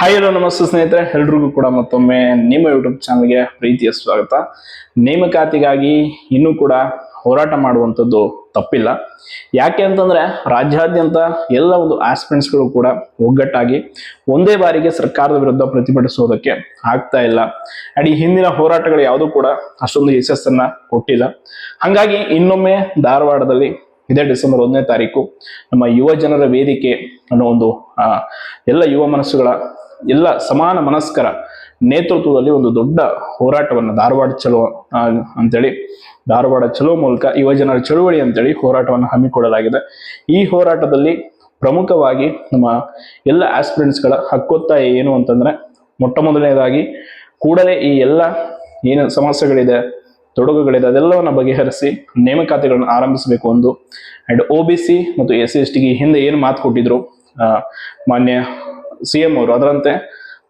Hi hello ನಮಸ್ತೆ ಸ್ನೇಹಿತರೆ. ಎಲ್ರಿಗೂ ಕೂಡ ಮತ್ತೊಮ್ಮೆ ನಿಮ್ಮ ಯೂಟ್ಯೂಬ್ ಚಾನಲ್ಗೆ ಪ್ರೀತಿಯ ಸ್ವಾಗತ. ನೇಮಕಾತಿಗಾಗಿ ಇನ್ನೂ ಕೂಡ ಹೋರಾಟ ಮಾಡುವಂಥದ್ದು ತಪ್ಪಿಲ್ಲ. ಯಾಕೆ ಅಂತಂದ್ರೆ, ರಾಜ್ಯಾದ್ಯಂತ ಎಲ್ಲ ಒಂದು ಆಸ್ಪೆಂಟ್ಸ್ಗಳು ಕೂಡ ಒಗ್ಗಟ್ಟಾಗಿ ಒಂದೇ ಬಾರಿಗೆ ಸರ್ಕಾರದ ವಿರುದ್ಧ ಪ್ರತಿಭಟಿಸೋದಕ್ಕೆ ಆಗ್ತಾ ಇಲ್ಲ. ಅಡಿ ಹಿಂದಿನ ಹೋರಾಟಗಳು ಯಾವುದೂ ಕೂಡ ಅಷ್ಟೊಂದು ಯಶಸ್ಸನ್ನ ಕೊಟ್ಟಿಲ್ಲ. ಹಾಗಾಗಿ ಇನ್ನೊಮ್ಮೆ ಧಾರವಾಡದಲ್ಲಿ ಇದೇ ಡಿಸೆಂಬರ್ ಒಂದನೇ ತಾರೀಕು ನಮ್ಮ ಯುವ ಜನರ ವೇದಿಕೆ ಅನ್ನೋ ಒಂದು ಎಲ್ಲ ಯುವ ಮನಸ್ಸುಗಳ ಎಲ್ಲ ಸಮಾನ ಮನಸ್ಕರ ನೇತೃತ್ವದಲ್ಲಿ ಒಂದು ದೊಡ್ಡ ಹೋರಾಟವನ್ನು ಧಾರವಾಡ ಚಲೋ ಅಂತೇಳಿ ಧಾರವಾಡ ಚಲೋ ಮೂಲಕ ಯುವಜನರ ಚಳುವಳಿ ಅಂತೇಳಿ ಹೋರಾಟವನ್ನು ಹಮ್ಮಿಕೊಳ್ಳಲಾಗಿದೆ. ಈ ಹೋರಾಟದಲ್ಲಿ ಪ್ರಮುಖವಾಗಿ ನಮ್ಮ ಎಲ್ಲ ಆಸ್ಪಿರೆಂಟ್ಸ್ಗಳ ಹಕ್ಕೊತ್ತಾಯ ಏನು ಅಂತಂದ್ರೆ ಮೊಟ್ಟ ಮೊದಲನೇದಾಗಿ ಕೂಡಲೇ ಈ ಎಲ್ಲ ಏನು ಸಮಸ್ಯೆಗಳಿದೆ ತೊಡಗುಗಳಿದೆ ಅದೆಲ್ಲವನ್ನ ಬಗೆಹರಿಸಿ ನೇಮಕಾತಿಗಳನ್ನು ಆರಂಭಿಸಬೇಕು ಒಂದು ಅಂಡ್ ಒ ಬಿ ಸಿ ಮತ್ತು ಎಸ್ ಸಿ ಎಸ್ ಟಿಗೆ ಹಿಂದೆ ಏನು ಮಾತು ಕೊಟ್ಟಿದ್ರು ಮಾನ್ಯ ಸಿ ಎಂ ಅವರು ಅದರಂತೆ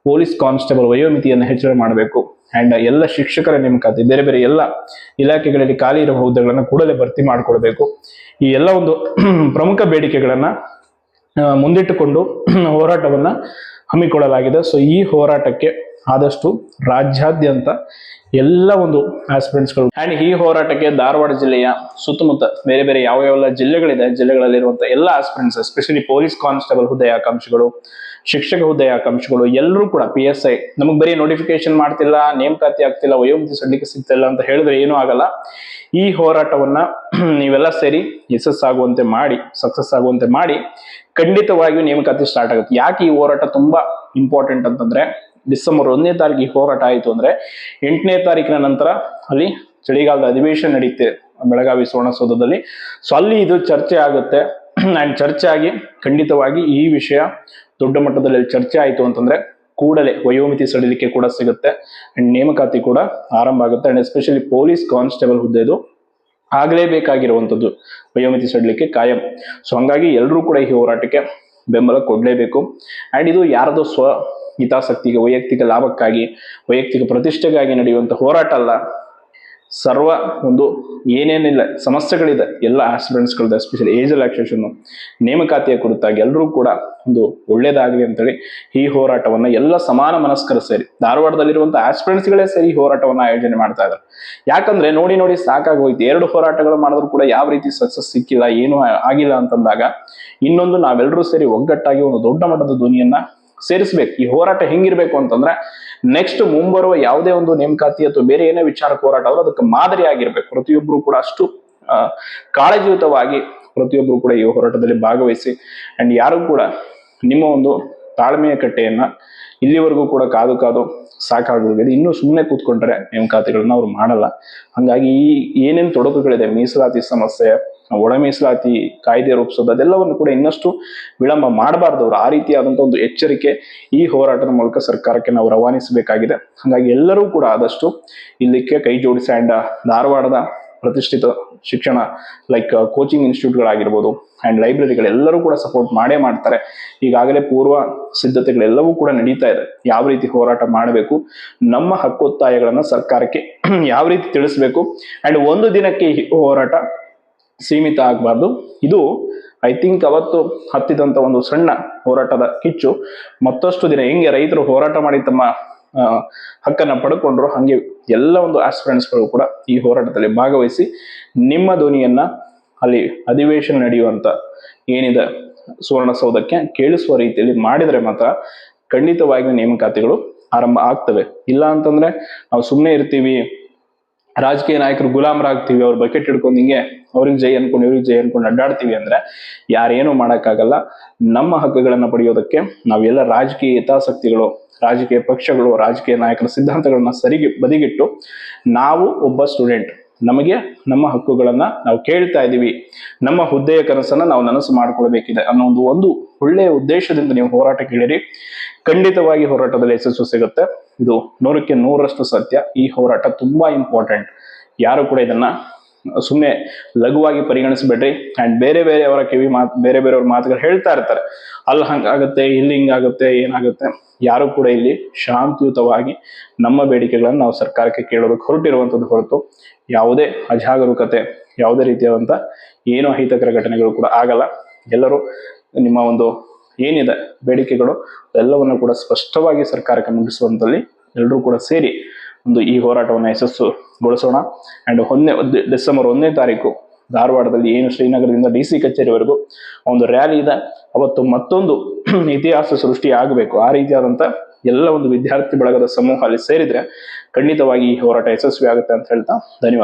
ಪೊಲೀಸ್ ಕಾನ್ಸ್ಟೇಬಲ್ ವಯೋಮಿತಿಯನ್ನು ಹೆಚ್ಚಳ ಮಾಡಬೇಕು. ಅಂಡ್ ಎಲ್ಲ ಶಿಕ್ಷಕರ ನೇಮಕಾತಿ, ಬೇರೆ ಬೇರೆ ಎಲ್ಲ ಇಲಾಖೆಗಳಲ್ಲಿ ಖಾಲಿ ಇರುವ ಹುದ್ದೆಗಳನ್ನು ಕೂಡಲೇ ಭರ್ತಿ ಮಾಡಿಕೊಳ್ಬೇಕು. ಈ ಎಲ್ಲ ಒಂದು ಪ್ರಮುಖ ಬೇಡಿಕೆಗಳನ್ನ ಮುಂದಿಟ್ಟುಕೊಂಡು ಹೋರಾಟವನ್ನ ಹಮ್ಮಿಕೊಳ್ಳಲಾಗಿದೆ. ಸೊ, ಈ ಹೋರಾಟಕ್ಕೆ ಆದಷ್ಟು ರಾಜ್ಯಾದ್ಯಂತ ಎಲ್ಲ ಒಂದು ಆಸ್ಪಿರೆಂಟ್ಸ್ಗಳು ಅಂಡ್ ಈ ಹೋರಾಟಕ್ಕೆ ಧಾರವಾಡ ಜಿಲ್ಲೆಯ ಸುತ್ತಮುತ್ತ ಬೇರೆ ಬೇರೆ ಯಾವ ಯಾವ ಜಿಲ್ಲೆಗಳಿದೆ ಜಿಲ್ಲೆಗಳಲ್ಲಿರುವಂಥ ಎಲ್ಲ ಆಸ್ಪಿರೆಂಟ್ಸ್ ಎಸ್ಪೆಷಲಿ ಪೊಲೀಸ್ ಕಾನ್ಸ್ಟೇಬಲ್ ಹುದ್ದೆಯ ಆಕಾಂಕ್ಷಿಗಳು ಶಿಕ್ಷಕ ಹುದ್ದೆ ಆಕಾಂಕ್ಷಿಗಳು ಎಲ್ಲರೂ ಕೂಡ ಪಿ ಎಸ್ ಐ ನಮಗೆ ಬರೀ ನೋಟಿಫಿಕೇಶನ್ ಮಾಡ್ತಿಲ್ಲ ನೇಮಕಾತಿ ಆಗ್ತಿಲ್ಲ ವಯೋಮಿತಿ ಸಡ್ಲಿಕ್ಕೆ ಸಿಗ್ತಿಲ್ಲ ಅಂತ ಹೇಳಿದ್ರೆ ಏನೂ ಆಗಲ್ಲ. ಈ ಹೋರಾಟವನ್ನ ನೀವೆಲ್ಲ ಸೇರಿ ಯಶಸ್ಸಾಗುವಂತೆ ಮಾಡಿ ಸಕ್ಸಸ್ ಆಗುವಂತೆ ಮಾಡಿ ಖಂಡಿತವಾಗಿಯೂ ನೇಮಕಾತಿ ಸ್ಟಾರ್ಟ್ ಆಗುತ್ತೆ. ಯಾಕೆ ಈ ಹೋರಾಟ ತುಂಬಾ ಇಂಪಾರ್ಟೆಂಟ್ ಅಂತಂದ್ರೆ, ಡಿಸೆಂಬರ್ ಒಂದನೇ ತಾರೀಕು ಈ ಹೋರಾಟ ಆಯಿತು ಅಂದ್ರೆ, ಎಂಟನೇ ತಾರೀಕಿನ ನಂತರ ಅಲ್ಲಿ ಚಳಿಗಾಲದ ಅಧಿವೇಶನ ನಡೆಯುತ್ತೆ ಬೆಳಗಾವಿ ಸುವರ್ಣಸೌಧದಲ್ಲಿ. ಸೊ ಅಲ್ಲಿ ಇದು ಚರ್ಚೆ ಆಗುತ್ತೆ. ಆ್ಯಂಡ್ ಚರ್ಚೆ ಆಗಿ ಖಂಡಿತವಾಗಿ ಈ ವಿಷಯ ದೊಡ್ಡ ಮಟ್ಟದಲ್ಲಿ ಚರ್ಚೆ ಆಯಿತು ಅಂತಂದ್ರೆ ಕೂಡಲೇ ವಯೋಮಿತಿ ಸಡಿಲಿಕೆ ಕೂಡ ಸಿಗುತ್ತೆ. ಅಂಡ್ ನೇಮಕಾತಿ ಕೂಡ ಆರಂಭ ಆಗುತ್ತೆ. ಅಂಡ್ ಎಸ್ಪೆಷಲಿ ಪೊಲೀಸ್ ಕಾನ್ಸ್ಟೇಬಲ್ ಹುದ್ದೆದು ಆಗಲೇಬೇಕಾಗಿರುವಂಥದ್ದು ವಯೋಮಿತಿ ಸಡಿಲಿಕ್ಕೆ ಕಾಯಂ. ಸೊ ಹಂಗಾಗಿ ಎಲ್ಲರೂ ಕೂಡ ಈ ಹೋರಾಟಕ್ಕೆ ಬೆಂಬಲ ಕೊಡಲೇಬೇಕು. ಆ್ಯಂಡ್ ಇದು ಯಾರದೋ ಸ್ವ ಹಿತಾಸಕ್ತಿಗೆ, ವೈಯಕ್ತಿಕ ಲಾಭಕ್ಕಾಗಿ, ವೈಯಕ್ತಿಕ ಪ್ರತಿಷ್ಠೆಗಾಗಿ ನಡೆಯುವಂಥ ಹೋರಾಟ ಅಲ್ಲ. ಸರ್ವ ಒಂದು ಏನೇನಿಲ್ಲ, ಸಮಸ್ಯೆಗಳಿದೆ, ಎಲ್ಲ ಆಸ್ಪಿರೆಂಟ್ಸ್ಗಳದ್ದು ಎಸ್ಪೆಷಲಿ ಏಜ್ ರಿಲ್ಯಾಕ್ಸೇಷನ್ ನೇಮಕಾತಿಯ ಕುರಿತಾಗಿ ಎಲ್ಲರೂ ಕೂಡ ಒಂದು ಒಳ್ಳೇದಾಗಲಿ ಅಂತೇಳಿ ಈ ಹೋರಾಟವನ್ನ ಎಲ್ಲ ಸಮಾನ ಮನಸ್ಕರ ಸೇರಿ, ಧಾರವಾಡದಲ್ಲಿರುವಂಥ ಆಸ್ಪಿರೆಂಟ್ಸ್ಗಳೇ ಸೇರಿ ಈ ಹೋರಾಟವನ್ನ ಆಯೋಜನೆ ಮಾಡ್ತಾ ಇದ್ದಾರೆ. ಯಾಕಂದ್ರೆ ನೋಡಿ ನೋಡಿ ಸಾಕಾಗೋಯ್ತು ಎರಡು ಹೋರಾಟಗಳು ಮಾಡಿದ್ರು ಕೂಡ ಯಾವ ರೀತಿ ಸಕ್ಸಸ್ ಸಿಕ್ಕಿಲ್ಲ, ಏನೂ ಆಗಿಲ್ಲ ಅಂತಂದಾಗ ಇನ್ನೊಂದು ನಾವೆಲ್ಲರೂ ಸೇರಿ ಒಗ್ಗಟ್ಟಾಗಿ ಒಂದು ದೊಡ್ಡ ಮಟ್ಟದ ಧ್ವನಿಯನ್ನ ಸೇರಿಸ್ಬೇಕು. ಈ ಹೋರಾಟ ಹೆಂಗಿರ್ಬೇಕು ಅಂತಂದ್ರೆ ನೆಕ್ಸ್ಟ್ ಮುಂಬರುವ ಯಾವುದೇ ಒಂದು ನೇಮಕಾತಿ ಅಥವಾ ಬೇರೆ ಏನೇ ವಿಚಾರಕ್ಕೆ ಹೋರಾಟ ಆದ್ರೂ ಅದಕ್ಕೆ ಮಾದರಿ ಆಗಿರ್ಬೇಕು. ಪ್ರತಿಯೊಬ್ಬರು ಕೂಡ ಅಷ್ಟು ಕಾಳಜಿಯುತವಾಗಿ ಪ್ರತಿಯೊಬ್ಬರು ಕೂಡ ಈ ಹೋರಾಟದಲ್ಲಿ ಭಾಗವಹಿಸಿ ಅಂಡ್ ಯಾರು ಕೂಡ ನಿಮ್ಮ ಒಂದು ತಾಳ್ಮೆಯ ಕಟ್ಟೆಯನ್ನ ಇಲ್ಲಿವರೆಗೂ ಕೂಡ ಕಾದು ಕಾದು ಸಾಕಾಗೋಗಿದೆ. ಇನ್ನೂ ಸುಮ್ಮನೆ ಕೂತ್ಕೊಂಡ್ರೆ ನೇಮಕಾತಿಗಳನ್ನ ಅವ್ರು ಮಾಡಲ್ಲ. ಹಂಗಾಗಿ ಈ ಏನೇನು ತೊಡಕುಗಳಿದೆ, ಮೀಸಲಾತಿ ಸಮಸ್ಯೆ ಒಳ ಮೀಸಲಾತಿ, ಕಾಯ್ದೆ ರೂಪಿಸೋದು, ಅದೆಲ್ಲವನ್ನು ಕೂಡ ಇನ್ನಷ್ಟು ವಿಳಂಬ ಮಾಡಬಾರ್ದು ಅವರು. ಆ ರೀತಿಯಾದಂಥ ಒಂದು ಎಚ್ಚರಿಕೆ ಈ ಹೋರಾಟದ ಮೂಲಕ ಸರ್ಕಾರಕ್ಕೆ ನಾವು ರವಾನಿಸಬೇಕಾಗಿದೆ. ಹಾಗಾಗಿ ಎಲ್ಲರೂ ಕೂಡ ಆದಷ್ಟು ಇಲ್ಲಿಕ್ಕೆ ಕೈ ಜೋಡಿಸಿ ಆ್ಯಂಡ್ ಧಾರವಾಡದ ಪ್ರತಿಷ್ಠಿತ ಶಿಕ್ಷಣ ಲೈಕ್ ಕೋಚಿಂಗ್ ಇನ್ಸ್ಟಿಟ್ಯೂಟ್ಗಳಾಗಿರ್ಬೋದು ಆ್ಯಂಡ್ ಲೈಬ್ರರಿಗಳೆಲ್ಲರೂ ಕೂಡ ಸಪೋರ್ಟ್ ಮಾಡೇ ಮಾಡ್ತಾರೆ. ಈಗಾಗಲೇ ಪೂರ್ವ ಸಿದ್ಧತೆಗಳೆಲ್ಲವೂ ಕೂಡ ನಡೀತಾ ಇದೆ. ಯಾವ ರೀತಿ ಹೋರಾಟ ಮಾಡಬೇಕು, ನಮ್ಮ ಹಕ್ಕೊತ್ತಾಯಗಳನ್ನು ಸರ್ಕಾರಕ್ಕೆ ಯಾವ ರೀತಿ ತಿಳಿಸ್ಬೇಕು ಆ್ಯಂಡ್ ಒಂದು ದಿನಕ್ಕೆ ಹೋರಾಟ ಸೀಮಿತ ಆಗಬಾರ್ದು ಇದು ಐ ಥಿಂಕ್ ಅವತ್ತು ಹತ್ತಿದಂತ ಒಂದು ಸಣ್ಣ ಹೋರಾಟದ ಕಿಚ್ಚು. ಮತ್ತಷ್ಟು ದಿನ ಹೆಂಗೆ ರೈತರು ಹೋರಾಟ ಮಾಡಿ ತಮ್ಮ ಹಕ್ಕನ್ನು ಪಡ್ಕೊಂಡ್ರು, ಹಾಗೆ ಎಲ್ಲ ಒಂದು ಆಸ್ಪಿರೆಂಟ್ಸ್ಗಳು ಕೂಡ ಈ ಹೋರಾಟದಲ್ಲಿ ಭಾಗವಹಿಸಿ ನಿಮ್ಮ ಧ್ವನಿಯನ್ನು ಅಲ್ಲಿ ಅಧಿವೇಶನ ನಡೆಯುವಂತ ಏನಿದೆ ಸುವರ್ಣಸೌಧಕ್ಕೆ ಕೇಳಿಸುವ ರೀತಿಯಲ್ಲಿ ಮಾಡಿದರೆ ಮಾತ್ರ ಖಂಡಿತವಾಗಿಯೂ ನೇಮಕಾತಿಗಳು ಆರಂಭ ಆಗ್ತವೆ. ಇಲ್ಲ ಅಂತಂದ್ರೆ ನಾವು ಸುಮ್ಮನೆ ಇರ್ತೀವಿ ರಾಜಕೀಯ ನಾಯಕರು ಗುಲಾಮರಾಗ್ತೀವಿ, ಅವ್ರು ಬಕೆಟ್ ಹಿಡ್ಕೊಂಡು ಹಿಂಗೆ ಅವ್ರಿಗೆ ಜೈ ಅನ್ಕೊಂಡು ಇವ್ರಿಗೆ ಜೈ ಅನ್ಕೊಂಡು ಅಡ್ಡಾಡ್ತೀವಿ ಅಂದ್ರೆ ಯಾರೇನು ಮಾಡೋಕ್ಕಾಗಲ್ಲ. ನಮ್ಮ ಹಕ್ಕುಗಳನ್ನ ಪಡೆಯೋದಕ್ಕೆ ನಾವೆಲ್ಲ ರಾಜಕೀಯ ಹಿತಾಸಕ್ತಿಗಳು, ರಾಜಕೀಯ ಪಕ್ಷಗಳು, ರಾಜಕೀಯ ನಾಯಕರ ಸಿದ್ಧಾಂತಗಳನ್ನ ಸರಿಗೆ, ಬದಿಗಿಟ್ಟು ನಾವು ಒಬ್ಬ ಸ್ಟೂಡೆಂಟ್. ನಮಗೆ ನಮ್ಮ ಹಕ್ಕುಗಳನ್ನ ನಾವು ಕೇಳ್ತಾ ಇದ್ದೀವಿ. ನಮ್ಮ ಹುದ್ದೆಯ ಕನಸನ್ನ ನಾವು ನನಸು ಮಾಡ್ಕೊಳ್ಬೇಕಿದೆ ಅನ್ನೋ ಒಂದು ಒಂದು ಒಳ್ಳೆಯ ಉದ್ದೇಶದಿಂದ ನೀವು ಹೋರಾಟಕ್ಕೆ ಕೇಳಿರಿ ಖಂಡಿತವಾಗಿ ಹೋರಾಟದಲ್ಲಿ ಯಶಸ್ಸು ಸಿಗುತ್ತೆ. ಇದು ನೂರಕ್ಕೆ ನೂರಷ್ಟು ಸತ್ಯ. ಈ ಹೋರಾಟ ತುಂಬಾ ಇಂಪಾರ್ಟೆಂಟ್ ಯಾರು ಕೂಡ ಇದನ್ನ ಸುಮ್ಮನೆ ಲಘುವಾಗಿ ಪರಿಗಣಿಸಬೇಡ್ರಿ. ಅಂಡ್ ಬೇರೆ ಬೇರೆ ಅವರ ಕಿವಿ ಮಾತು, ಬೇರೆ ಬೇರೆಯವ್ರ ಮಾತುಗಳು ಹೇಳ್ತಾ ಇರ್ತಾರೆ. ಅಲ್ಲಿ ಹಂಗಾಗುತ್ತೆ, ಇಲ್ಲಿ ಹಿಂಗಾಗುತ್ತೆ, ಏನಾಗುತ್ತೆ? ಯಾರು ಕೂಡ ಇಲ್ಲಿ ಶಾಂತಿಯುತವಾಗಿ ನಮ್ಮ ಬೇಡಿಕೆಗಳನ್ನು ನಾವು ಸರ್ಕಾರಕ್ಕೆ ಕೇಳೋದಕ್ಕೆ ಹೊರಟಿರುವಂಥದ್ದು ಹೊರತು ಯಾವುದೇ ಅಜಾಗರೂಕತೆ, ಯಾವುದೇ ರೀತಿಯಾದಂಥ ಏನು ಅಹಿತಕರ ಘಟನೆಗಳು ಕೂಡ ಆಗಲ್ಲ. ಎಲ್ಲರೂ ನಿಮ್ಮ ಒಂದು ಏನಿದೆ, ಬೇಡಿಕೆಗಳು, ಎಲ್ಲವನ್ನು ಕೂಡ ಸ್ಪಷ್ಟವಾಗಿ ಸರ್ಕಾರಕ್ಕೆ ಮುಗಿಸುವಂತಲ್ಲಿ ಎಲ್ಲರೂ ಕೂಡ ಸೇರಿ ಒಂದು ಈ ಹೋರಾಟವನ್ನು ಯಶಸ್ಸುಗೊಳಿಸೋಣ. ಅಂಡ್ ಒಂದನೇ ಡಿಸೆಂಬರ್ ಒಂದನೇ ತಾರೀಕು ಧಾರವಾಡದಲ್ಲಿ ಏನು ಶ್ರೀನಗರದಿಂದ ಡಿ ಸಿ ಕಚೇರಿವರೆಗೂ ಒಂದು ರ್ಯಾಲಿ ಇದೆ. ಅವತ್ತು ಮತ್ತೊಂದು ಇತಿಹಾಸ ಸೃಷ್ಟಿ ಆಗಬೇಕು. ಆ ರೀತಿಯಾದಂಥ ಎಲ್ಲ ಒಂದು ವಿದ್ಯಾರ್ಥಿ ಬಳಗದ ಸಮೂಹ ಅಲ್ಲಿ ಸೇರಿದ್ರೆ ಖಂಡಿತವಾಗಿ ಈ ಹೋರಾಟ ಯಶಸ್ವಿ ಆಗುತ್ತೆ ಅಂತ ಹೇಳ್ತಾ ಧನ್ಯವಾದ.